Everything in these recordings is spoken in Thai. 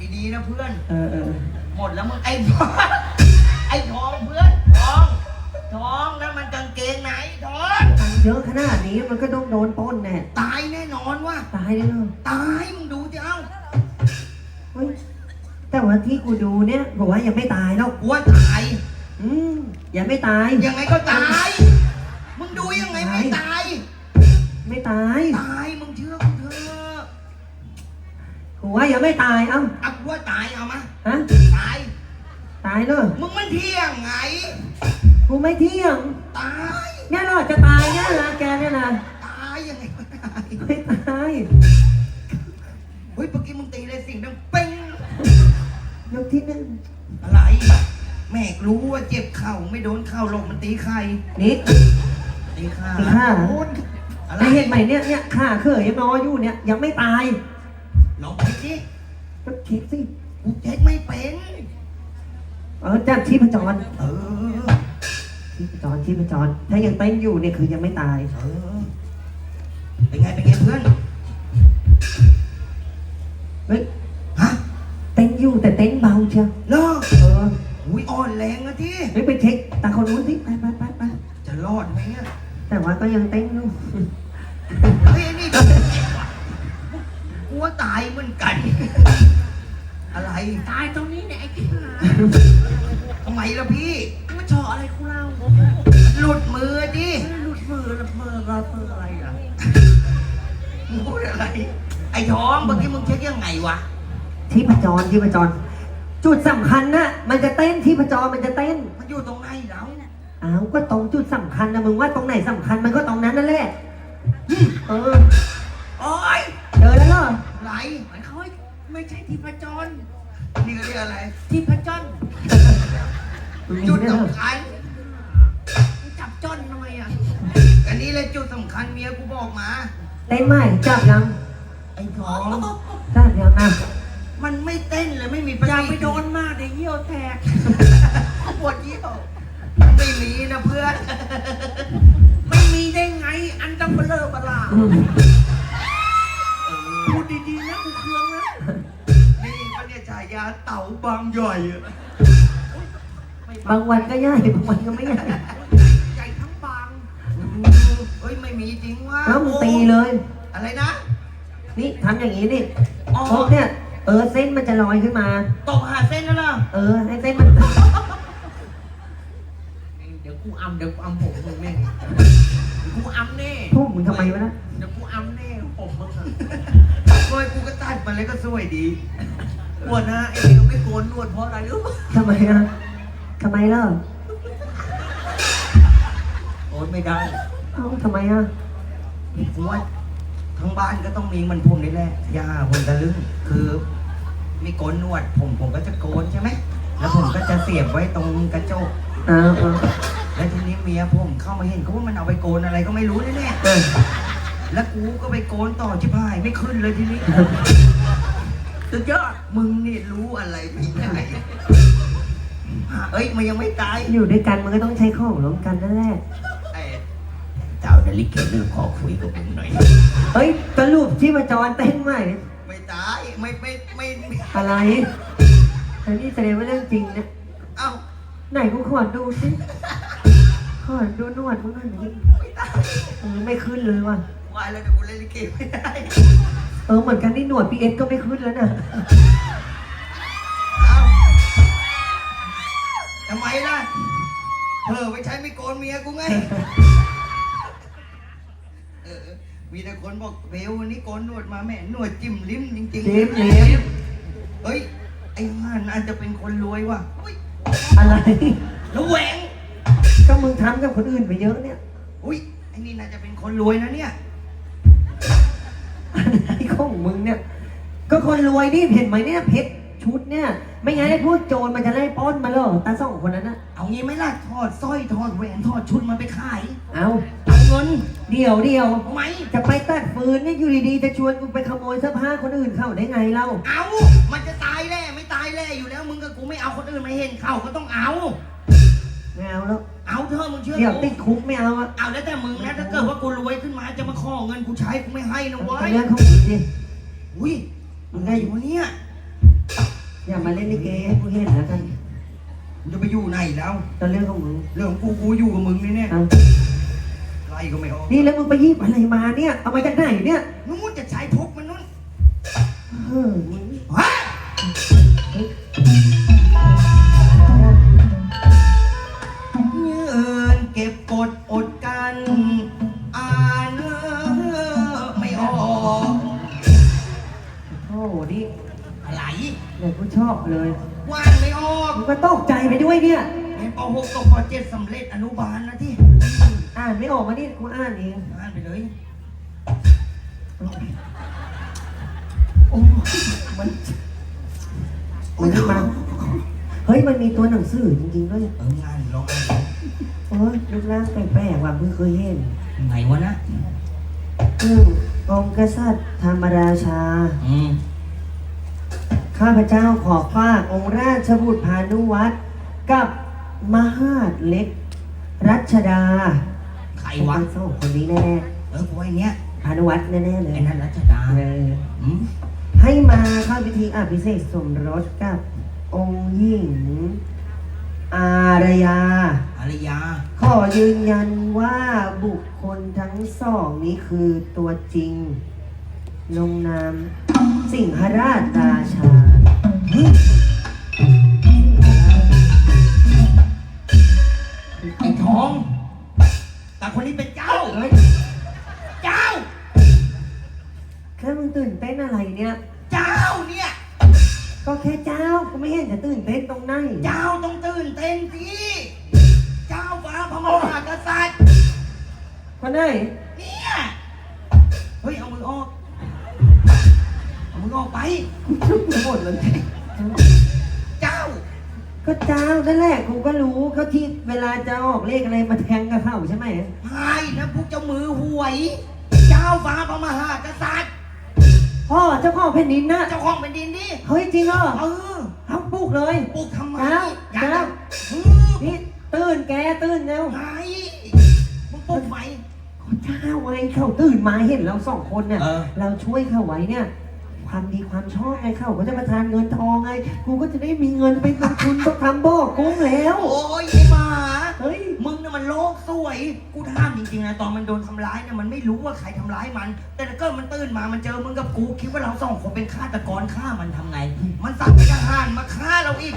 อดีๆนะเพื่อน เออเออหมดแล้วมึงไอ้ไอ้ทองเพื่อนทองทองนั่นมันกางเกงไหนทองตังค์เยอะขนาดนี้มันก็ต้องโดนปล้นแน่ตายแน่นอนว่ะตายแน่นอนตายมึงดูสิเอ้าเฮ้ยแต่ว่าที่กูดูเนี่ยบอกว่ายังไม่ตายหรอกกลัวตาย อืมยังไม่ตายยังไงก็ตาย ยังไม่ตายเอ้าอะกูว่าตายเอามาฮะตาย ตายเลยมึงมันเที่ยงไง กูไม่เที่ยง ตายเนี่ยเราจะตายเนี่ยนะแกเนี่ยนะตายยังไงก็ตายไม่ตายเฮ้ยเมื่อกี้มึงตีเลยสิ่งดังเป้งยกที่หนึ่งอะไร แม่รู้ว่าเจ็บเข่าไม่โดนเข่าหรอกมันตีใครนิดตีข้าตีข้าโอนอะไรแต่เห็นไหมเนี่ยเนี่ยข้าเคยยังนอนอยู่เนี่ยยังไม่ตาย ลองคิดดิก็คิดสิกูเช็คไม่เป็น เออจับชีพจรเออ ชีพจรชีพจร ถ้ายังเต้นอยู่เนี่ยคือยังไม่ตาย เออ เป็นไง เป็นไงเพื่อน เฮ้ยฮะเต้นอยู่แต่เต้นเบาเชียวเลิกเอออุ้ยอ่อนแรงนะที่เฮ้ยไปเช็คตาคนนู้นสิไปไปไปไปจะรอดไหมเนี่ยแต่ว่าก็ยังเต้นอยู่ เฮ้ยนี่กู ว่าตายเหมือนกัน อะไรตายตรงนี้เนี่ยไอ้ที่หาทำไมล่ะพี่ มาเฉาะอะไรกูเล่าหลุดมือดิไม่หลุดมือแล้วมือเรามืออะไรอะมึงพูดอะไร ไอ้ท้องเมื่อกี้มึงเช็คยังไงวะชีพจรชีพจร จุดสำคัญนะมันจะเต้นชีพจรมันจะเต้นมันอยู่ตรงไหนแล้วอ้าวก็ตรงจุดสำคัญนะมึงว่าตรงไหนสำคัญมันก็ตรงนั้นนั่นแหละ เออ โอ้ยเจอแล้วเหรอไหล มันเขาให้ไม่ใช่ที่พจร นี่ก็เรียกอะไร ที่พจรจุดเนี่ยเหรอสำคัญมึงจับจอนหน่อยอะ อันนี้เลยจุดสำคัญเมียกูบอกมาเต้นใหม่จับยังไอ้ท้องจับยังอะมันไม่เต้นเลยไม่มีอย่าไปโดนมากเดี๋ยวเยี่ยวแตกปวดเยี่ยวไม่มีนะเพื่อน ไม่มีได้ไง อันดับเบลอเบลาอืม พูดดีๆนะกูเคืองนะ นี่มันเนี่ยฉายาเต่าบางใหญ่อะไม่บางวันก็ใหญ่บางวันก็ไม่ใหญ่ใหญ่ทั้งบางเฮ้ยไม่มีจริงว่าแล้วมึงตีเลย อะไรนะ นี่ทำอย่างนี้นี่อ๋อโอ๊กเนี่ยเออเส้นมันจะลอยขึ้นมา ตกหาเส้นแล้วล่ะเออให้เส้นมัน เดี๋ยวกูอำเดี๋ยวกูอำผมมึงแม่งกูอำแน่พุ่มมึงทำไมวะนะ เดี๋ยวกูอำแน่ผมมึงอะโอ้ยกูก็ตัด มันเลยก็สวยดีปวดนะไอ้เดียวไม่โกนหนวดเพราะอะไรรู้ปะทำไมอะทำไมล่ะโอ้ยไม่ได้เอ้าทำไมอะกูว่าทั้งบ้านก็ต้องมีมันผมนี่แหละย่าผมตะลึงคือมีโกนหนวด ผมผมก็จะโกนใช่ไหมแล้วผมก็จะเสียบไว้ตรงกระจกเออเออแล้วทีนี้เมียผมเข้ามาเห็นเขาว่ามันเอาไปโกนอะไรก็ไม่รู้แน่เออๆ แล้วกูก็ไปโกนต่อชิบหายไม่ขึ้นเลยทีนี้ สุดยอด มึงนี่รู้อะไรไม่ได้เอ้ยมันยังไม่ตายอยู่ด้วยกันมันก็ต้องใช้ของร่วมกันนั่นแหละ ไอ้เจ้าเดลิเกตเรื่องขอคุยกับมึงหน่อย เฮ้ยสรุปที่มาจรเต้นใหม่ ไม่ตายไม่ไม่ไม่ไม่อะไรอันนี้แสดงว่าเรื่องจริงนะ เอ้าไหนกูขอดูสิขอดูหนวดมึงหน่อยดิไม่ตาย เออไม่ขึ้นเลยว่ะ วายแล้วเดี๋ยวกูเล่นลิเกไม่ได้เออเหมือนกันนี่หนวดพีเอสก็ไม่ขึ้นแล้วนะเอ้าทำไมล่ะเออไปใช้ไม่โกนเมียกูไงเออมีแต่คนบอกเบลวันนี้โกนหนวดมาแม่หนวดจิ้มลิ้มจริงๆเล็บเล็บเฮ้ยไอ้ห่านอาจจะเป็นคนรวยว่ะอุ้ยอะไรระแวง ก็มึงทำกับคนอื่นไปเยอะเนี่ย อุ้ยไอ้นี่น่าจะเป็นคนรวยนะเนี่ยอะไร ของมึงเนี่ย ก็คนรวยนี่เห็นไหมเนี่ยเพชรชุดเนี่ย ไม่งั้นไอ้พวกโจรมันจะไล่ปล้นมาเหรอตาสองคนนั้นนะเอางี้ไหมล่ะถอดสร้อยถอดแหวนถอดชุดมาไปขายเอาเอาเงินเดี๋ยวเดี๋ยวเอาไหมจะไปตัดฟืนเนี่ยอยู่ดีๆจะชวนกูไปขโมยเสื้อผ้าคนอื่นเข้าได้ไงเล่าเอามันจะตายแน่ไม่ตายแน่อยู่แล้วมึงกับกูไม่เอาคนอื่นมาเห็นเข้าก็ต้องเอา ไม่เอาแล้วเอาเถอะมึงเชื่อเดี๋ยวกูติดคุกไม่เอาอะเอาแล้วแต่มึงนะถ้าเกิดว่ากูรวยขึ้นมาจะมาขอเงินกูใช้กูไม่ให้นะเว้เป็นยเรื่องของมึงดิอุ้ยมึงไงอยู่วะเนี่ยอย่ามาเล่นลิเกให้กูเห็นแล้วกันมึงจะไปอยู่ไหนแล้ว ตอนเรื่องของมึงเรื่องของกูกูอยู่กับมึงนี่เนี่ยเอาไล่ก็ไม่ออกนี่แล้วมึงไปยิบอะไรมาเนี่ย เอามาจากไหนเนี่ย นู้นจะใช้พกมันนู้นเออมึง มันมีตัวหนังสือจริงๆด้วยเอองานลองอ่านโอ้ยรูปร่างแปลกๆว่ะเพิ่งเคยเห็นไหนวะนะอืมองค์กษัตริย์ธรรมราชา อืมข้าพเจ้าขอฝากองค์ราชบุตรพานุวัตรกับมหาดเล็ก รัชดาใครวะสองคนนี้แน่เออกูไอ้เนี้ยๆพานุวัตรแน่ๆเลยไอ้นั่นรัชดาเอออืมให้มาเข้าพิธีอภิเษกสมรสกับองค์หญิง อารยา อารยา ขอยืนยันว่าบุคคลทั้งสองนี้คือตัวจริง ลงนามสิงหราชราชา ไอ้ทอง แต่คนนี้เป็นเจ้าเฮ้ยเจ้าแค่มึงตื่นเต้นอะไรเนี่ย เจ้าเนี่ย ก็แค่เจ้าก็ไม่เห็นจะตื่นเต้นตรงไหนเจ้าต้องตื่นเต้นสิเจ้าฟ้าพระมหากษัตริย์คนไหนเนี่ยเฮ้ยเอามือออกเอามือออกไปชุบไปหมดเลยเจ้า ก็เจ้านั่นแหละกูก็รู้เขาที่เวลาจะออกเลขอะไรมาแทงกับเขาใช่ไหมพายนะพวกเจ้ามือหวย เจ้าฟ้าพระมหากษัตริย์ พ่อเจ้าของแผ่นดินนะเจ้าของแผ่นดินดิเฮ้ยจริงเหรอเออเอาปลูกเลยปลูกทำไมเจ้าอยากเจ้าอืมนี่ตื่นแกตื่นเร็วไงมึงปลูกไหมเจ้าไว้เขาตื่นมาเห็นเราสองคนเนี่ยเออเราช่วยเขาไว้เนี่ยความดีความชอบไงเขาก็จะมาทานเงินทองไงกูก็จะได้มีเงินไปลงทุนต้องทำบ่อกุ้งแล้ว โอ้ยไอ้หมาเฮ้ยมึงน่ะมันโลกส วย กูถามจริงๆนะตอนมันโดนทำร้ายเนี่ยมันไม่รู้ว่าใครทำร้ายมัน แต่ถ้าเกิดมันตื่นมามันเจอมึงกับกูคิดว่าเราสองคนเป็นฆาตกรฆ่ามันทำไง มันสั่งให้ทหารมาฆ่าเราอีก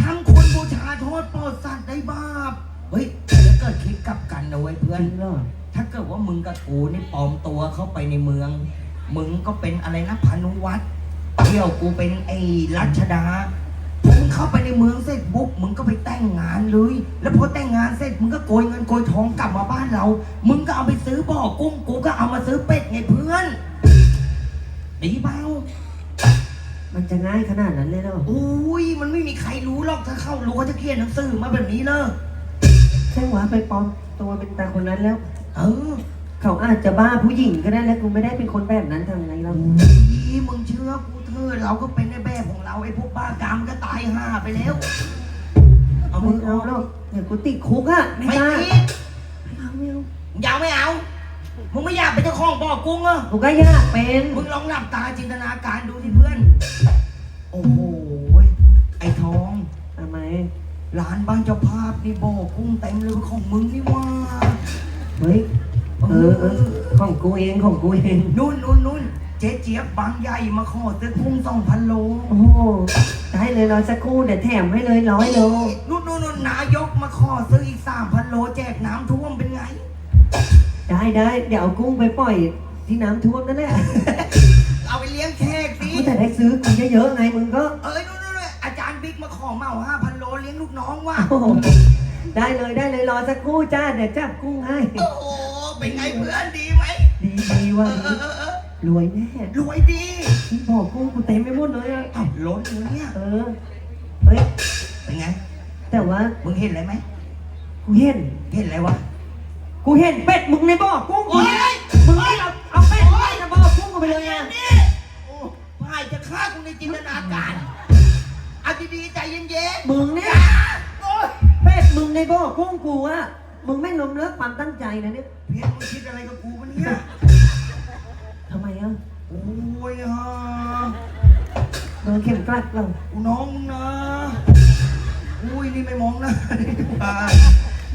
ทำคนบูชาโทษโปรดสัตว์ได้บาปเฮ้ยถ้าเกิดคิดกลับกันนะเว้ยเพื่จอนริงเหรอถ้าเกิดว่ามึงกับกูนี่ปลอมตัวเข้าไปในเมือง มึงก็เป็นอะไรนะพานุวัตรเที่ยวกูเป็นไอ้รัชดาพอมึง เข้าไปในเมืองเสร็จปุ๊บมึงก็ไปแต่งงานเลย แล้วพอแต่งงานเสร็จมึงก็โกยเงินโกยทองกลับมาบ้านเรา มึงก็เอาไปซื้อบ่อกุ้งกูก็เอามาซื้อเป็ดไงเพื่อน ดีเปล่ามันจะง่ายขนาดนั้นเลยเหรออุ้ยมันไม่มีใครรู้หรอกถ้าเข้ารู้เขาจะเขียนหนังสือมาแบบนี้เลยใช่หวะไปปลอมตัวเป็นตาคนนั้นแล้ว เออ เขาอาจจะบ้าผู้หญิงก็ได้แล้วกูไม่ได้เป็นคนแบบนั้นทำไงเราอีมึงเชื่อกู เถอะเราก็เป็นในแบบของเราไอ้พวกบ้ากามก็ตายห่าไปแล้ว เอาไม่มึงเอาเอาหรอกเดี๋ยวกูติดคุกอะไม่ไม่กล้าติดไม่เอาไม่เอามึงอยากไม่เอา มึงไม่อยากเป็นเจ้าของบ่อกุ้งเหรอ กูก็อยากเป็น มึงลองหลับตาจินตนาการดูสิเพื่อน โอ้โห ไอ้ทอง ทำไม ร้านบ้านเจ้าภาพนี่บ่อกุ้งเต็มเลยของมึงนี่ว่า เฮ้ย เออเออของกูเองของกูเอง นู่นนู่นนู่น เจ๊เจี๊ยบบางใหญ่มาขอซื้อกุ้งสองพันโลโอ้โหได้เลยรอสักครู่เดี๋ยวแถมให้เลยร้อยโลนู่นนู่นนู่นนายกมาขอซื้ออีกสามพันโลแจกน้ำท่วมเป็นไง ได้ได้เดี๋ยวเอากุ้งไปปล่อยที่น้ำท่วมนั่นแหละเอาไปเลี้ยงแขกสิกูแต่ได้ซื้อกินเยอะๆไงมึงก็เอ้ยนู่นนู่นนู่นอาจารย์บิ๊กมาขอเหมาห้าพันโลเลี้ยงลูกน้องว่ะโอ้โหได้เลยได้เลยรอสักครู่จ้าเดี๋ยวจับกุ้งให้ โอ้โหเป็นไงเพื่อนดีไหมดีดีว่ะ เออเออเออรวยแน่รวยดีที่บอกกุ้งกูเต็มไปหมดเลยอะอ้าวล้นอยู่เนี่ย เออ เฮ้ย เป็นไง แต่ว่ามึงเห็นอะไรไหม กูเห็น เห็นอะไรวะ กูเห็นเป็ดมึงในบ่อกุ้งโอ้ยมึงไม่เอาเอาเป็ดมึงในบ่อกุ้งกูไปเลยอะนี่โอ้พายจะฆ่ากูในจินตนาการเอาดีๆใจเย็นมึงๆเนี่ยอย่าโอ้ยเป็ดมึงในบ่อกุ้งกูอะมึงไม่ล้มเลิกความตั้งใจนะเนี่ย เพียรมึงคิดอะไรกับกูวะเนี่ย ทำไมอะโอ้ยฮะโดนเข็มกลัดเรากูน้องมึงนะอุ้ยนี่ไม่มองหนะ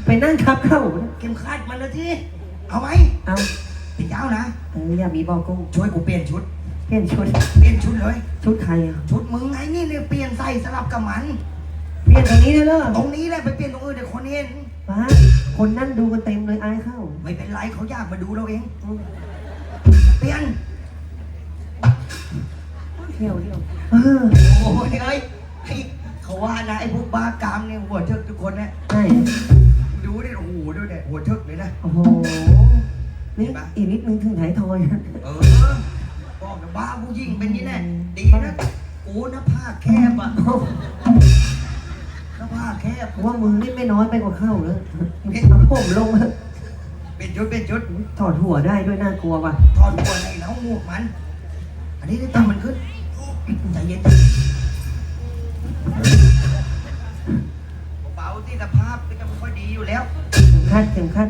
ไปนั่งทับเข้าเข็มขัดมันนะที่เอาไหมเอาพี่เจ้านะเอออย่ามีบอกกุ้งช่วยกูเปลี่ยนชุด เปลี่ยนชุด เปลี่ยนชุดเลย ชุดใครอะชุดมึงไงนี่เนี่ยเปลี่ยนใส่สลับกับมัน เปลี่ยนตรงนี้เลยเหรอตรงนี้แหละไปเปลี่ยนตรงอื่นเดี๋ยวคนเห็นป้าคนนั่งดูกันเต็มเลยอายเข้า ไม่เป็นไรเขาอยากมาดูเราเอง เปลี่ยนเที่ยวเที่ยวเออโอ้ยเอ้ยไอ้เขาว่านะไอ้พวกบ้ากามเนี่ยหัวเทิกทุกคนเนี่ยใช่ดูดิโอ้โหดูเนี่ยหัวเทิกเลยนะโอ้โหนี่อีกนิดนึงถึงไถทอยเออบอกนะบ้าผู้หญิงเป็นอยี่แน่ดีนะกูนะผ้าแคบอะนะผ้าแคบว่ามึงนี่ไม่น้อยไปกว่าเข้าเลยเอาผมลงมา เป็นชุดเป็นชุดถอดหัวได้ด้วยน่ากลัวว่ะถอดหัวในแล้วหมวกมัน อันนี้ได้ตั้งมันขึ้นใจเย็นเบาๆที่สภาพก็จะไม่ค่อยดีอยู่แล้วถึงคาดถึงคาด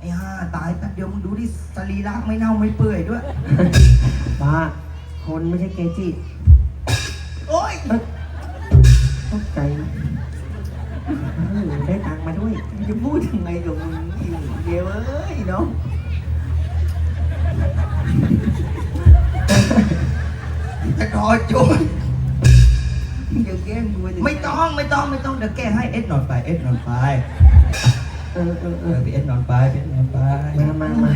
ไอ้ห่าตายแป๊บเดียวมึงดูดิสรีระไม่เน่าไม่เปื่อยด้วยบ้าคนไม่ใช่เกจิโอ้ยเอ้ยตกใจเออได้ตังค์มาด้วยจะพูดยังไงกับมึงอีก เดียวเอ้ยเนาะจะถอดจุดเดี๋ยวแกล้งดูถึไม่ต้องไม่ต้องไม่ต้องเดี๋ยวแก้ให้เอ็ดนอนไปเอ็ดนอนไปเออเออเอเอออพี่เอ็ดนอนไปพี่เอ็ดนอนไปมามามา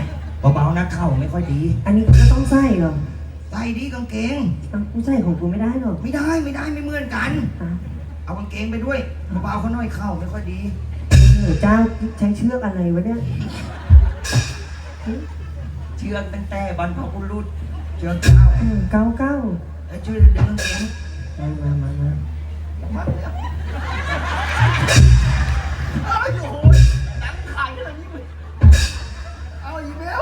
เบาๆนะเข่าไม่ค่อยดีอันนี้ก็ต้องใส่เหรอใส่ดีกางเกง อะกูใส่ของกูไม่ได้หรอกไม่ได้ไม่ได้ไม่เหมือนกัน อะเอากางเกงไปด้วยเบาๆเขาหน่อยเข่าไม่ค่อยดี เออเจ้าใช้เชือกอะไรวะเนี่ยเชือกตั้งแต่บรรพบุรุษเชือกเก้าเออเก้าเก้าเอ้ยช่วยดึงกางเกงมามามามามาเลยครับอ้าวโอ้ยหนังขายขนาดนี้มึงเอาอีกแล้ว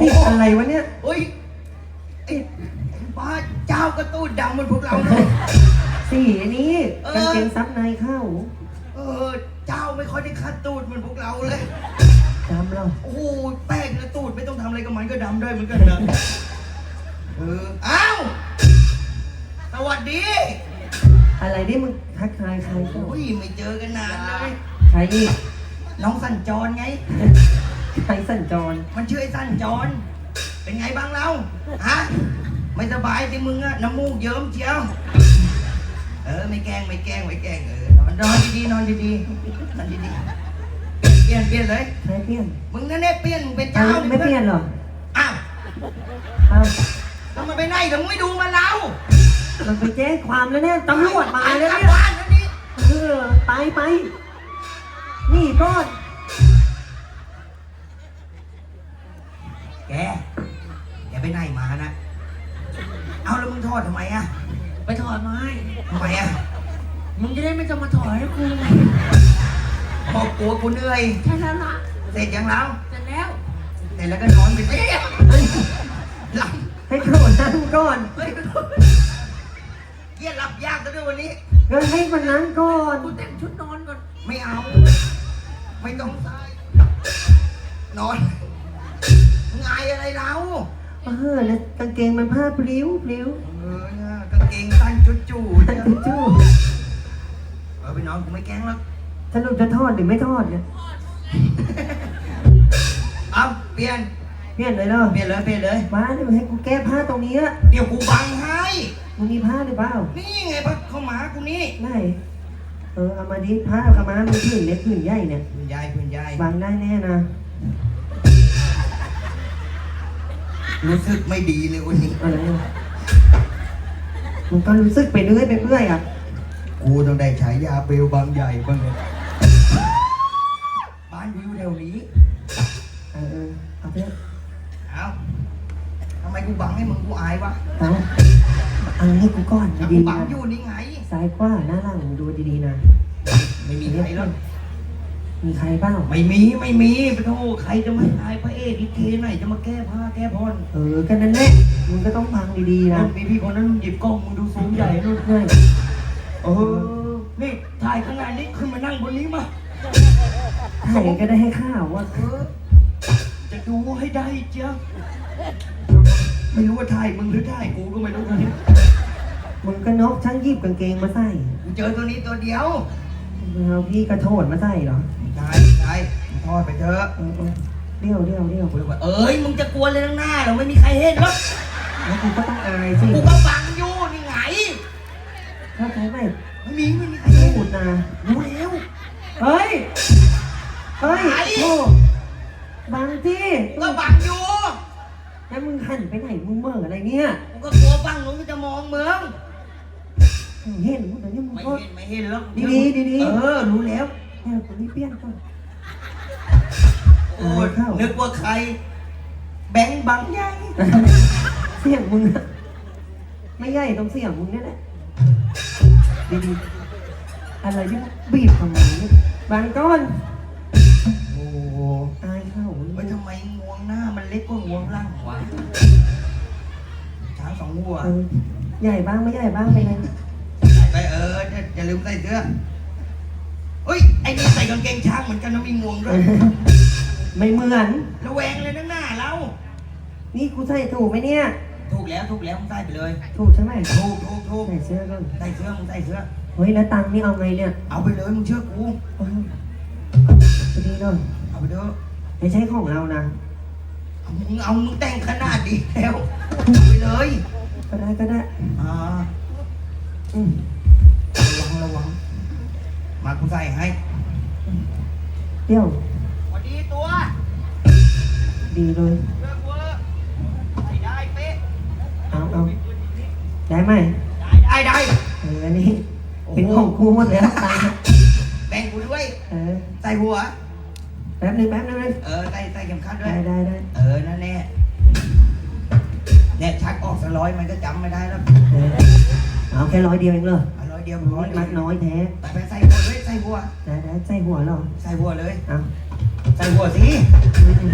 ติดอะไรวะเนี่ยเฮ้ย เจ้ากระตูดดำเหมือนพวกเราเลย สีนี้เออ กางเกงซับในเข้าเออ เจ้าไม่ค่อยได้คัดตูดเหมือนพวกเราเลย จำเราโอ้โหแป้งนะตูดไม่ต้องทำอะไรกับมันก็ดำได้เหมือนกันนะเอออ้าวสวัสดีอะไรนี่มึงทักทายใครเปล่าโอ้ยไม่เจอกันนานเลยใครอีกน้องสัญจรไง ใครสัญจรมันชื่อไอ้สัญจรเป็นไงบ้างเราฮะ ไม่สบายสิมึงอะน้ำมูกเยิ้มเชียว เออไม่แกล้งไม่แกล้งไม่แกล้งเออนอนนอนดีๆนอนดีๆนอนดีๆเปลี่ยนเปลี่ยนเลยใครเปลี่ยนมึงนั่นแน่เปลี่ยนมึงเป็นอ้าเจ้าวไม่เปลี่ยนเหรออ้าวอ้าวแล้วมันไปไหนถึงไม่ดูมาเรามันไปแจ้งความแล้วเนี่ยตำรวจมาแล้วกลับเนี่ยบ้านแล้วนี่เออไปไปนี่ก้อน แกแกไปไหนมานะ เอาแล้วมึงทอดทำไมอะไปถอดไม้ทำไมอะมึงจะได้ไม่ต้องมาถอดให้กูไงพอกลัวกูเหนื่อย ใช่แล้วล่ะเสร็จยังแล้วเสร็จแล้วเสร็จแล้วก็นอนไปเอ๊ะหลับให้เขานั่งก่อนเฮ้ยเกียร์หลับยากซะด้วยวันนี้ก็ให้มันนั่งก่อน กูแต่งชุดนอนก่อน ไม่เอา ไม่ต้องใส่นอนมึงอายอะไรเรา เออแล้วกางเกงมันผ้าพลิ้วพลิ้วเออเนี่ยกางเกงสั้นจุดจูๆเนี่ยจู้จู้เออไปนอนกูไม่แกล้งแล้วสรุปจะทอดหรือไม่ทอดเนี่ยเอาเปลี่ยนเปลี่ยนเลยเหรอเปลี่ยนเลยเปลี่ยนเลย บ้าเนี่ยให้กูแก้ผ้าตรงนี้อะเดี๋ยวกูบังให้ มึงมีผ้าหรือเปล่า นี่ไงพักเข้ามากูนี่ไหนเออเอามาดิผ้าเอามามึงผืนเล็กผืนใหญ่เนี่ยคุณยายคุณยายวางได้แน่นะ รู้สึกไม่ดีเลยวันนี้อะไรอะมึงก็รู้สึกไปเรื่อยไปเรื่อยอะ กูต้องได้ฉายาเบลบางใหญ่บ้างเลยบ้านวิวแถวนี้ เออเออเอาเถอะเอาทำไมกูบังให้มึงกูอายวะเอาเอาให้กูก่อนกูดีๆบังนะอยู่นี่ไง ซ้ายขวาหน้าหลังมึงดูดีๆนะ ไม่มีใครแล้ว มีใครเปล่าไม่มีไม่มีไปโทษใครจะมาตายพระเอกอีกทีไหนจะมาแก้ผ้าแก้พรเออกันนั่นแหละมึงก็ต้องพังดีๆนะนั่นมีพี่คนนั้นหยิบกล้องมึงดูซูมใหญ่นู่นใช่เออนี่ถ่ายขนาดนี้ขึ้นมานั่งบนนี้มาถ่ายก็ได้ให้ข้าวว่าเออจะดูให้ได้เจ้าไม่รู้ว่าถ่ายมึงหรือถ่ายกูก็ไม่รู้ตอนนี้มึงก็นกช่างหยิบกางเกงมาใส่กูเจอตัวนี้ตัวเดียวมึง เอาพี่กระโถนมาใส่เหรอใช่ใช่ทอดไปเถอะเออเออเดี่ยวเดี่ยวเดี่ยวกูเลยว่าเอ้ยมึงจะกลัวเลยข้างหน้าเหราไม่มีใครเห็นหรอกแล้วกูก็ต้องอายสิกูก็ฟังอยู่นี่ไงถ้าใครไม่ไม่มีไม่มีใครเห็นพูดนะรู้แล้ว เฮ้ย เฮ้ยไหน โอ้บางที่ก็ฟังอยู่แล้วมึงหันไปไหนมึงเหม่ออะไรเนี่ยกูก็กลัวฟังนู้นก็จะมองมึง เห็นมึงแต่นี่มึงไม่ก็ เห็นไม่เห็นหรอกดีๆดีๆ เออรู้แล้วแค่กูนี่เปลี่ยนก่อน โอ้ยเข้า นึกว่าใคร แบงค์บังใหญ่เสียงมึงอะไม่ใหญ่ตรงเสียงมึงเนี่ยแหละดีๆอะไรที่บีบทำไมเนี่ยบางก้อนโอ้โหอายเข้าเฮ้ยทำไมงวงหน้ามันเล็กกว่างวงล่างวะช้างสองหัว เออใหญ่บ้างไม่ใหญ่บ้างไปเลย ไปเอออย่าอย่าลืมใส่เสื้อเฮ้ยไอ้นี่ใส่กางเกงช้างเหมือนกันนะมีงวงด้วยไม่เหมือน ระแวงเลยนะหน้าเรานี่กูใส่ถูกไหมเนี่ย ถูกแล้วถูกแล้วมึงใส่ไปเลย ถูกใช่ไหมถูกถูกถูกใส่เสื้อก่อนใส่เสื้อมึงใส่เสื้อ เฮ้ยแล้วตังค์นี่เอาไงเนี่ยเอาไปเลยมึงเชื่อกูเออพอดีเนาะเอาไปเถอะไม่ใช่ของเรานะเอามึงเอามึงแต่งขนาดดีแล้วเอาไปเลยก็ได้ก็ได้อ่าอืมระวังระวัง มากูใส่ให้เดี๋ยวสวัสดีตัวดีเลย เลือกเวอร์ใส่ได้เป๊ะเอาเอาได้ไหมได้ได้ได้เอออันนี้ เป็นของกูหมดแล้วตังค์อะแบ่งกูด้วย เออ ใส่หัว แป๊บนึงแป๊บนึงเลยเออ ใส่ใส่เข็มขัดด้วได้ยได้ได้เออ นั่นแน่เนี่ยชักออกสกร้อยมันก็จำไม่ได้แล้ว เออเอาแค่ร้อยเดียวเองเหรอ เอาร้อยเดียวร้อยมักน้อยแท้ไปไปใส่หัวเลยใส่หัวได้ได้ใส่หัวเหรอใส่หัวเลยเอาใส่หัวสิอืม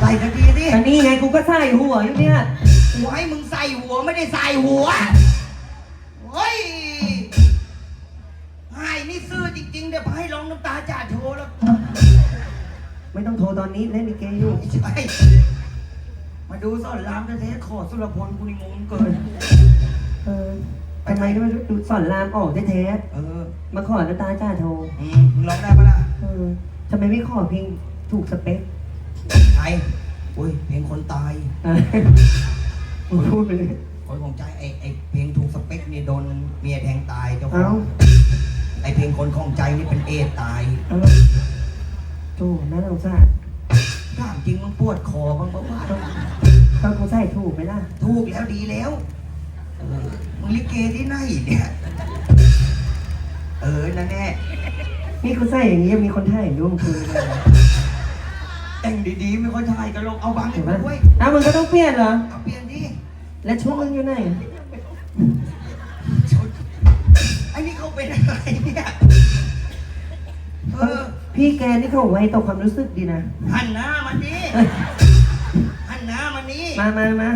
ใส่ทันทีสิอันนี้ไงกูก็ใส่หัวอยู่เนี่ยหัวให้มึงใส่หัวไม่ได้ใส่หัวเฮ้ยไอ้นี่ซื่อจริงๆเดี๋ยวให้ร้องน้ำตาจ่าโชว์แล้วไม่ต้องโทรตอนนี้เล่นลิเกอยู่ไม่ใช่มาดูสอนรามแท้ๆขอสุรพลกูนี่งงเกินเออ ทำไมไม่ดูสอนรามออกแท้เออๆมาขอน้ำตาจ้าโทรอืมมึงร้องได้ปะล่ะเออทำไมไม่ขอเพลงถูกสเปคใครอุ้ยเพลงคนตาย เออมึงพูดไปเลย คนของใจไอไอเพลงถูกสเปคนี่โดนเมียแทงตายเจ้าขอเอ้า งไอเพลงคนของใจนี่เป็นเอดส์ตายเออโธ่น่าสงสารถามจริงมึงปวดคอบ้างปะวะก็กูใส่ถูกไหมล่ะ ถูกแล้วดีแล้วเออ มึงลิเกที่ไหนเนี่ย เออนั่นแน่นี่กูใส่อย่างนี้ยังมีคนถ่ายรูปคือแต่งดีๆไม่ค่อยถ่ายกันหรอกเอาบังเห็นกูปะด้วยอ้าวมึงก็ต้องเปลี่ยนเหรอ เอาเปลี่ยนดิและชุดมึงอยู่ไหนชุดไอ้นี่เขาเป็นอะไรเนี่ยเออพี่แกนี่เขาไว้ต่อความรู้สึกดีนะหันหน้ามันดิหันหน้ามันนี่มามามา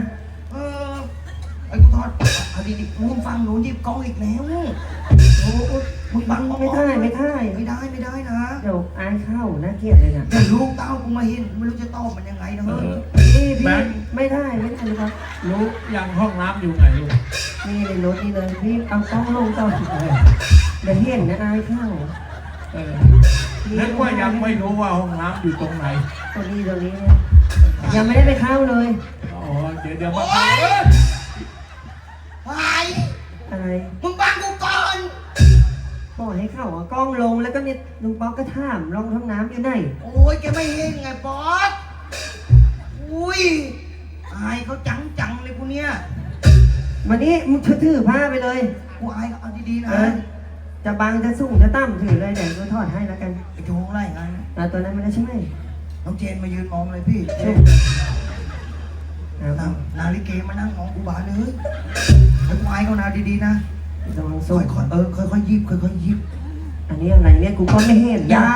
เอาดีๆมึงฟังหนูหยิบกล้องอีกแล้วโอ้โหมึงบังไม่ถ่ายไม่ถ่ายไม่ได้ไม่ได้นะเดี๋ยวอายเข้าน่าเกลียดเลยนะเดี๋ยวลูกเต้ากูมาเห็นไม่รู้จะตอบมันยังไงนะเฮ้ยพี่พี่ไม่ได้ไม่ได้นะครับรู้ยังห้องน้ำอยู่ไหนลูกนี่ในรถนี่เลยพี่เอาต้องลงต่อเดี๋ยวเห็นนะอายเข้าเออนึกว่ายังไม่รู้ว่าห้องน้ำอยู่ตรงไหนตัวนี้ตัวนี้นะยังไม่ได้ไปเข้าเลย อ๋อ เดี๋ยวเดี๋ยวมาโอ๊ย ไอ้อะไรมึงบังกูก่อนบอกให้เข้าเอากล้องลงแล้วก็เนี่ยลุงป๊อกก็ถามลองท้องน้ำอยู่ไหนโอ้ยแกไม่เห็นไงป๊อกอุ้ยอายเขาจังจังๆเลยกูเนี่ยวันนี้มึงถือผ้าไปเลยกูอายเขาเอาดีๆนะเออจะบางจะสูงจะต่ำถือเลยเดี๋ยวกูถอดให้แล้วกันไอ้โจงไล่ไงนะอ่าตัวนั้นไม่ได้ใช่ไหมน้องเจนมายืนมองเลยพี่ใช่เอา นานาลิเกมานั่งมองกูบานเลยไอ้ควายเขานาดีๆนะระวังค่สูงอยๆเออค่อยๆยิบค่อยๆยิบอันนี้อะไรเนี่ยกูก็ไม่เห็นอย่า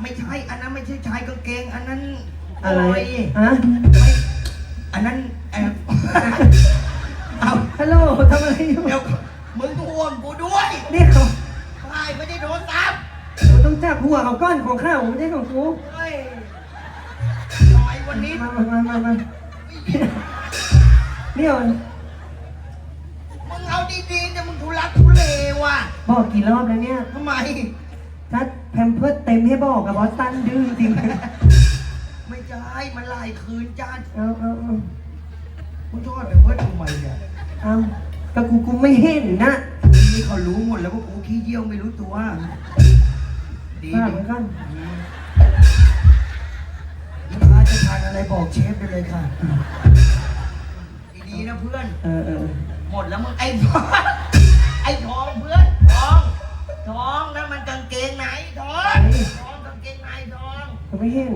ไม่ใช่ อันนั้นไม่ใช่ชายกางเกง อันนั้นอะไรโยฮะไม่อันนั้นแอบเอาฮัลโหลทำอะไรอยู่เดี๋ยวมึงห่วงกูด้วยเดี๋ยวใช่ไม่ได้โดนซับกูต้องจับหัวเอาก้อนของข้าวไม่ใช่ของกูเฮ้ยหน่อยเววันนี้ มามามามามา เนี่ยมึงเอาดีๆแต่มึงทุลักทุเลว่ะบอกกี่รอบแล้วเนี่ย ทำไม ถ้าแพมเพิร์สเต็มให้บอกกับบอสตันดื้อจริงไม่ใช่มันหลายคืนจ้าเอาเอาเอามึงทอดแบบเพื่อนทำไมเนี่ยเอาก็กูกูไม่เห็นนะนี่เขารู้หมดแล้วว่ากูขี้เยี่ยวไม่รู้ตัว ดีฝากดีไว้ก่อนลูกค้า จะทานอะไรบอกเชฟได้เลยค่ะ ดีๆนะเพื่อน เออเออหมดแล้วมึงไอ้ไอ้ทองเพื่อนทองทองนั่นมันกางเกงไหนทองทองกางเกงไหนทองกูไม่เห็น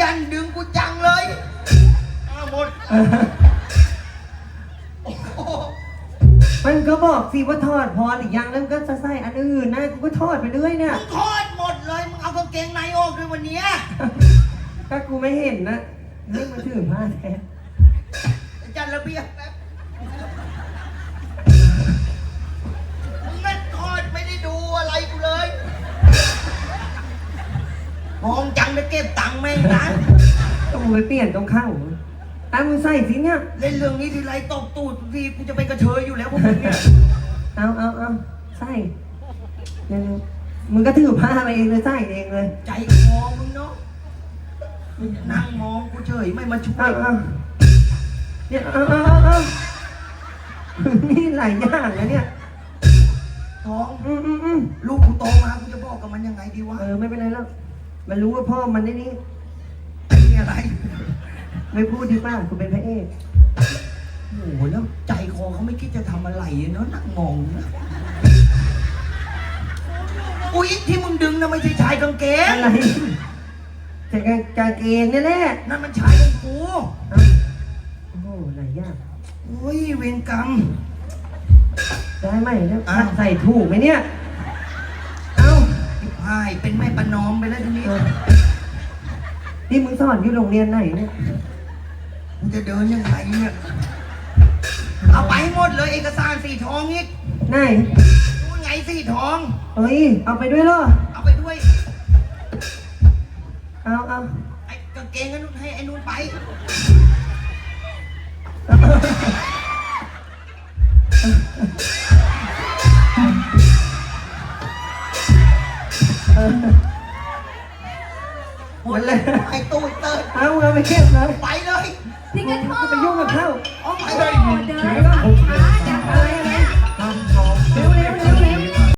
ยันดึงกูจังเลยอ้าวหมดโอ้โหมันก็บอกสิว่าทอดพอหรือยังแล้วมันก็จะใส่อันอื่นนะกูก็ทอดไปเรื่อยเนี่ยมึงทอดหมดเลยมึงเอากางเกงในออกด้วยวันเนี้ยก็กูไม่เห็นนะนี่มันถือผ้าแท้จัดระเบียบ เก็บตังค์แม่งนะต้องไปเปลี่ยนตรงข้างอะมึงใส่สิเนี่ย เล่นเรื่องนี้ทีไรตบตูดทุกทีกูจะเป็นกระเทยอยู่แล้วพวกมึงเนี่ยเอาเอาเอาใส่เร็วๆมึงก็ถือผ้าไปเองเลยใส่เองเลยใจคอมึงเนาะมึงนั่งมองกูเฉยไม่มาช่วเอายเอาเนี่ยเอาเอาเอาเอานี่หลายอย่างนะเนี่ย ท้อง อืมอืมอืมลูกกูโตมากูจะบอกกับมันยังไงดีวะ เออไม่เป็นไรแล้ว มันรู้ว่าพ่อมันได้นี่มีอะไร ไม่พูดดีป่ะกูเป็นพระเอกโอ้โหแล้วใจคอเขาไม่คิดจะทำอะไรเนาะนั่งมองนะอุ๊ยที่มึงดึงนะไม่ใช่ชายกางเกงอะไรแต่กางกางเกงเนี่ยแหละนั่นมันชายของกูเอ้าโอ้โหหลายอย่างอุ้ยเวรกรรมได้ไหมเนี่ยอ้าวใส่ถูกไหมเนี่ยเอ้า ไอ้พาย เป็นแม่ประนอมไปแล้วทีนี้เออนี่มึงสอนอยู่โรงเรียนไหนเนี่ยกูจะเดินยังไงเนี่ย เอาไปหมดเลยเอกสารสีทองอีกไหนดูไงสีทองเอ้ย เอาไปด้วยเหรอ เอาไปด้วย เอาเอาไอ้กางเกงนั้นให้ไอ้นู่นไปเอ หมดเลยไอ้ตู้เติร์ดเอาเอาไปเก็บเลยไปเลย พี่กระทอไปยุ่งกับเขาเอาไปโอ้เลยเดินไปก่